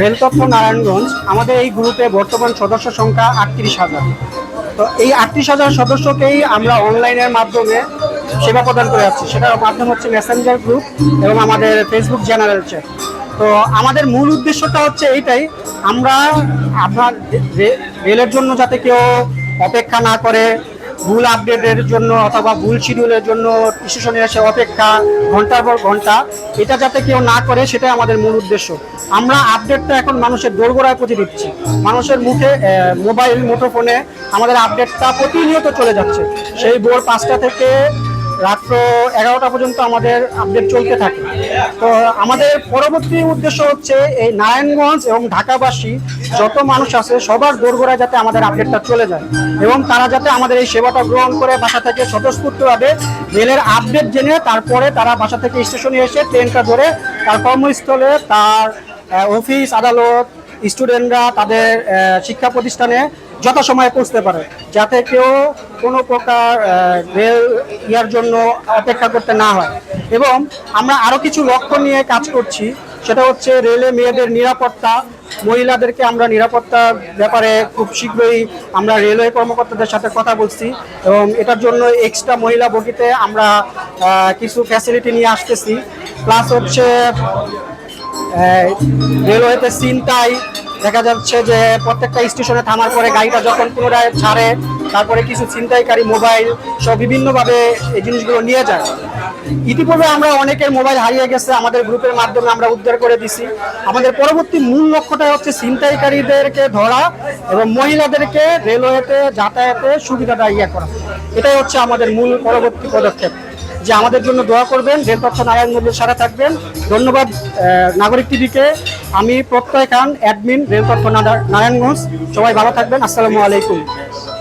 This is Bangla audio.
রেলতত্ত্ব নারায়ণগঞ্জ, আমাদের এই গ্রুপে বর্তমান সদস্য সংখ্যা আটত্রিশ হাজার। তো এই আটত্রিশ হাজার সদস্যকেই আমরা অনলাইনের মাধ্যমে সেবা প্রদান করে যাচ্ছি। সেটার মাধ্যম হচ্ছে মেসেঞ্জার গ্রুপ এবং আমাদের ফেসবুক জেনারেল চ্যাট তো আমাদের মূল উদ্দেশ্যটা হচ্ছে এইটাই, আমরা আপনার রেলের জন্য যাতে কেউ অপেক্ষা না করে ভুল আপডেটের জন্য অথবা ভুল শিডিউলের জন্য স্টেশনে এসে অপেক্ষা ঘণ্টার পর ঘণ্টা। এটা যাতে কেউ না করে, সেটাই আমাদের মূল উদ্দেশ্য। আমরা আপডেটটা এখন মানুষের দোরগোড়ায় পৌঁছে দিচ্ছি। মানুষের মুখে মোবাইল মুঠোফোনে আমাদের আপডেটটা প্রতিনিয়ত চলে যাচ্ছে। সেই বোর পাঁচটা থেকে রাত্র এগারোটা পর্যন্ত আমাদের আপডেট চলতে থাকে। তো আমাদের পরবর্তী উদ্দেশ্য হচ্ছে এই নারায়ণগঞ্জ এবং ঢাকাবাসী যত মানুষ আছে, সবার দোরগোড়ায় যাতে আমাদের আপডেটটা চলে যায় এবং তারা যাতে আমাদের এই সেবাটা গ্রহণ করে বাসা থেকে স্বতঃস্ফূর্তভাবে রেলের আপডেট জেনে তারপরে তারা বাসা থেকে স্টেশনে এসে ট্রেনটা ধরে তার কর্মস্থলে তার অফিস আদালত স্টুডেন্টরা তাদের শিক্ষা প্রতিষ্ঠানে যথাসময়ে পৌঁছতে পারে, যাতে কেউ কোনো প্রকার রেল ইয়ার জন্য অপেক্ষা করতে না হয়। এবং আমরা আরও কিছু লক্ষ্য নিয়ে কাজ করছি, সেটা হচ্ছে রেলে মেয়েদের নিরাপত্তা। মহিলাদেরকে আমরা নিরাপত্তার ব্যাপারে খুব শীঘ্রই আমরা রেলওয়ে কর্মকর্তাদের সাথে কথা বলছি এবং এটার জন্য এক্সট্রা মহিলা বগিতে আমরা কিছু ফ্যাসিলিটি নিয়ে আসতেছি। প্লাস হচ্ছে রেলওয়েতে চিন্তায় দেখা যাচ্ছে যে প্রত্যেকটা স্টেশনে থামার পরে গাড়িটা যখন পুনরায় ছাড়ে, তারপরে কিছু ছিনতাইকারী মোবাইল সব বিভিন্নভাবে এই জিনিসগুলো নিয়ে যায়। ইতিপূর্বে আমরা অনেকের মোবাইল হারিয়ে গেছে, আমাদের গ্রুপের মাধ্যমে আমরা উদ্ধার করে দিছি। আমাদের পরবর্তী মূল লক্ষ্যটা হচ্ছে ছিনতাইকারীদেরকে ধরা এবং মহিলাদেরকে রেলওয়েতে যাতায়াতে সুবিধাটা ইয়ে করা। এটাই হচ্ছে আমাদের মূল পরবর্তী পদক্ষেপ। যে আমাদের জন্য দোয়া করবেন, রেল নারায়ণ নারায়ণগঞ্জের সারা থাকবেন। ধন্যবাদ নাগরিক টিভিকে। আমি প্রত্যয় খান অ্যাডমিন রেলপথ নারায়ণগঞ্জ। সবাই ভালো থাকবেন আসসালামু আলাইকুম।